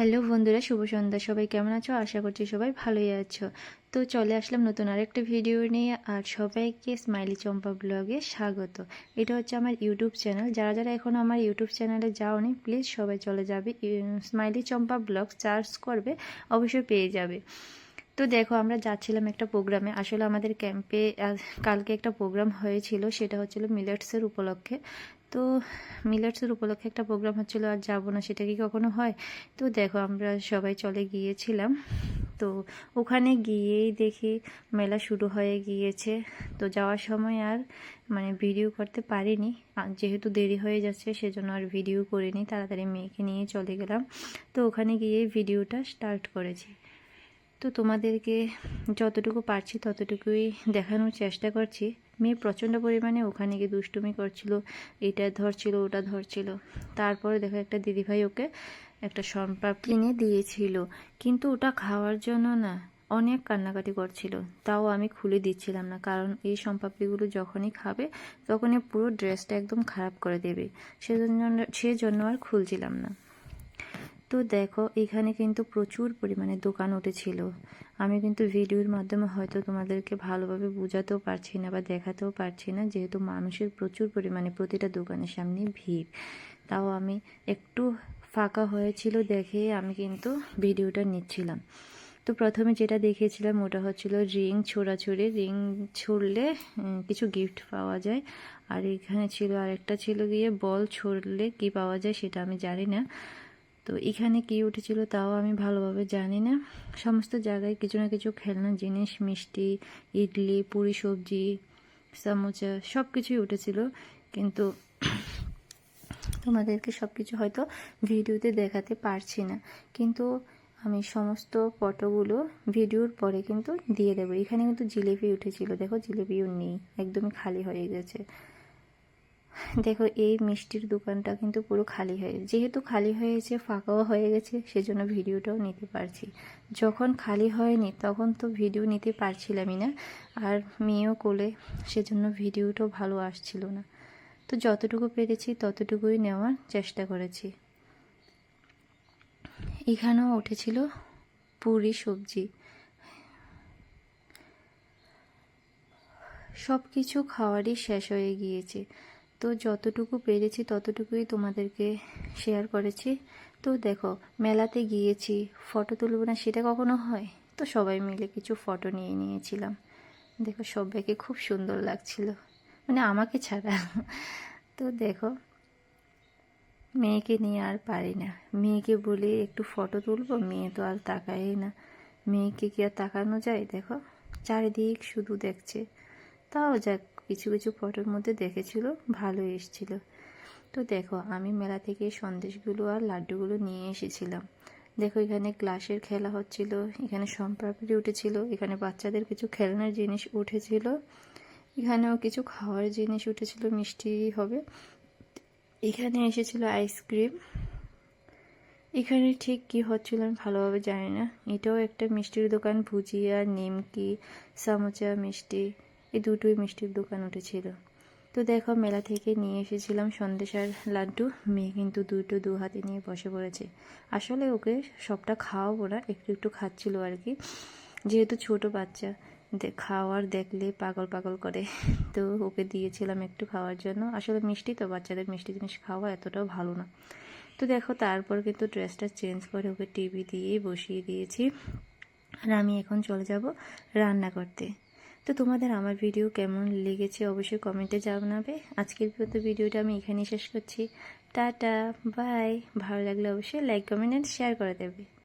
Hello বন্ধুরা, শুভ সন্ধ্যা। সবাই কেমন আছো? আশা করছি সবাই ভালোই আছো। তো চলে আসলাম নতুন আরেকটা ভিডিও নিয়ে, আর সবাইকে স্মাইলি চম্পা ব্লগে স্বাগত। এটা হচ্ছে আমার ইউটিউব চ্যানেল যারা যারা এখন আমার ইউটিউব চ্যানেলে যাওনি প্লিজ সবাই চলে যাবে। স্মাইলি চম্পা ব্লগ সার্চ করবে, অবশ্যই পেয়ে যাবে। তো দেখো, আমরা যাচ্ছিলাম একটা প্রোগ্রামে। আসলে আমাদের ক্যাম্পে কালকে একটা প্রোগ্রাম হয়েছিল, সেটা হচ্ছিল মিলেটসের উপলক্ষে। তো মিলেটসের উপলক্ষে একটা প্রোগ্রাম হচ্ছিল, আর যাব না, সেটা কি কখনো হয়? তো দেখো, আমরা সবাই চলে গিয়েছিলাম। তো ওখানে গিয়েই দেখি মেলা শুরু হয়ে গিয়েছে। তো যাওয়ার সময় আর মানে ভিডিও করতে পারিনি। যেহেতু দেরি হয়ে যাচ্ছে, সেজন্য আর ভিডিও করিনি। তাড়াতাড়ি মেয়েকে নিয়ে চলে গেলাম। তো ওখানে গিয়ে ভিডিওটা স্টার্ট করেছি। তো তোমাদেরকে যতটুকু পারছি ততটুকুই দেখানোর চেষ্টা করছি। মেয়ে প্রচণ্ড পরিমাণে ওখানে গিয়ে দুষ্টুমি করছিল, এটা ধরছিল, ওটা ধরছিল। তারপরে দেখো একটা দিদিভাই ওকে একটা সম্পাপ কিনে দিয়েছিল। কিন্তু ওটা খাওয়ার জন্য না অনেক কান্নাকাটি করছিল। তাও আমি খুলে দিচ্ছিলাম না, কারণ এই সম্পাপড়িগুলো যখনই খাবে তখনই পুরো ড্রেসটা একদম খারাপ করে দেবে। সেজন্য সেজন্য আর খুলছিলাম না। তো দেখো, এখানে কিন্তু প্রচুর পরিমাণে দোকান উঠেছিল। আমি কিন্তু ভিডিওর মাধ্যমে হয়তো তোমাদেরকে ভালোভাবে বোঝাতেও পারছি না বা দেখাতেও পারছি না, যেহেতু মানুষের প্রচুর পরিমাণে প্রতিটা দোকানের সামনে ভিড়। তাও আমি একটু ফাঁকা হয়েছিল দেখে আমি কিন্তু ভিডিওটা নিচ্ছিলাম। তো প্রথমে যেটা দেখেছিলাম ওটা হচ্ছিল রিং ছোড়াছুড়ি। রিং ছুড়লে কিছু গিফট পাওয়া যায়। আর এখানে ছিল আরেকটা ছিল গিয়ে বল ছড়লে কি পাওয়া যায় সেটা আমি জানি না। তো এখানে কি উঠেছিল তাও আমি ভালোভাবে জানি না। সমস্ত জায়গায় কিছু না কিছু খেলনা, জিনিস, মিষ্টি, ইডলি, পুরি সবজি, সামোচা সব কিছুই উঠেছিল। কিন্তু তোমাদেরকে সব কিছু হয়তো ভিডিওতে দেখাতে পারছি না। কিন্তু আমি সমস্ত ফটোগুলো ভিডিওর পরে কিন্তু দিয়ে দেবো। এখানে কিন্তু জিলেপি উঠেছিল। দেখো, জিলেপিও নেই, একদমই খালি হয়ে গেছে। দেখো, এই মিষ্টির দোকানটা কিন্তু পুরো খালি হয়ে যেহেতু খালি হয়েছে, ফাঁকাও হয়ে গেছে, সেজন্য ভিডিওটাও নিতে পারছি। যখন খালি হয়নি, তখন তো ভিডিও নিতে পারছিলামই না। আর মেয়েও কোলে, সেজন্য ভিডিওটাও ভালো আসছিল না। তো যতটুকু পেরেছি, ততটুকুই নেওয়ার চেষ্টা করেছি। এখানেও উঠেছিল পুরি সবজি। সব কিছু খাওয়ারই শেষ হয়ে গিয়েছে। তো যতটুকু পেরেছি ততটুকুই তোমাদেরকে শেয়ার করেছি। তো দেখো, মেলাতে গিয়েছি ফটো তুলব না সেটা কখনো হয়? তো সবাই মিলে কিছু ফটো নিয়ে নিয়েছিলাম। দেখো, সবাইকে খুব সুন্দর লাগছিল। মানে আমাকে ছাড়া। তো দেখো, মেয়েকে নিয়ে আর পারি না। মেয়েকে বলে একটু ফটো তুলবো, মেয়ে তো আর তাকায় না। মেয়েকে কি আর তাকানো যায়? দেখো, চারিদিক শুধু দেখছে। তাও যাক কিছু কিছু ফটোর মধ্যে দেখেছিল ভালো এসেছিল। তো দেখো, আমি মেলা থেকে সন্দেশগুলো আর লাড্ডুগুলো নিয়ে এসেছিলাম। দেখো, এখানে গ্লাসের খেলা হচ্ছিল, এখানে সম্প্রাপড়ি উঠেছিল, এখানে বাচ্চাদের কিছু খেলনার জিনিস উঠেছিল, এখানেও কিছু খাওয়ার জিনিস উঠেছিল, মিষ্টি হবে। এখানে এসেছিল আইসক্রিম এখানে ঠিক কি হচ্ছিল আমি ভালোভাবে জানি না। এটাও একটা মিষ্টির দোকান, ভুজিয়া, নিমকি, সামোচা, মিষ্টি। এই দুটোই মিষ্টির দোকান উঠেছিল। তো দেখো, মেলা থেকে নিয়ে এসেছিলাম সন্দেশ আর লাড্ডু। মেয়ে কিন্তু দুটো দু হাতে নিয়ে বসে পড়েছে। আসলে ওকে সবটা খাওয়াবো না, একটু একটু খাচ্ছিল আর কি। যেহেতু ছোট বাচ্চা খাওয়ার দেখলে পাগল পাগল করে। তো ওকে দিয়েছিলাম একটু খাওয়ার জন্য। আসলে মিষ্টি তো, বাচ্চাদের মিষ্টি জিনিস খাওয়া এতটাও ভালো না। তো দেখো, তারপর কিন্তু ড্রেসটা চেঞ্জ করে ওকে টিভি দিয়েই বসিয়ে দিয়েছি। আর আমি এখন চলে যাব রান্না করতে। তো তোমাদের আমার ভিডিও কেমন লেগেছে অবশ্যই কমেন্টে জানাবে। আজকের মতো ভিডিওটা আমি এখানেই শেষ করছি। টাটা বাই ভালো লাগলে অবশ্যই লাইক কমেন্ট অ্যান্ড শেয়ার করে দেবে।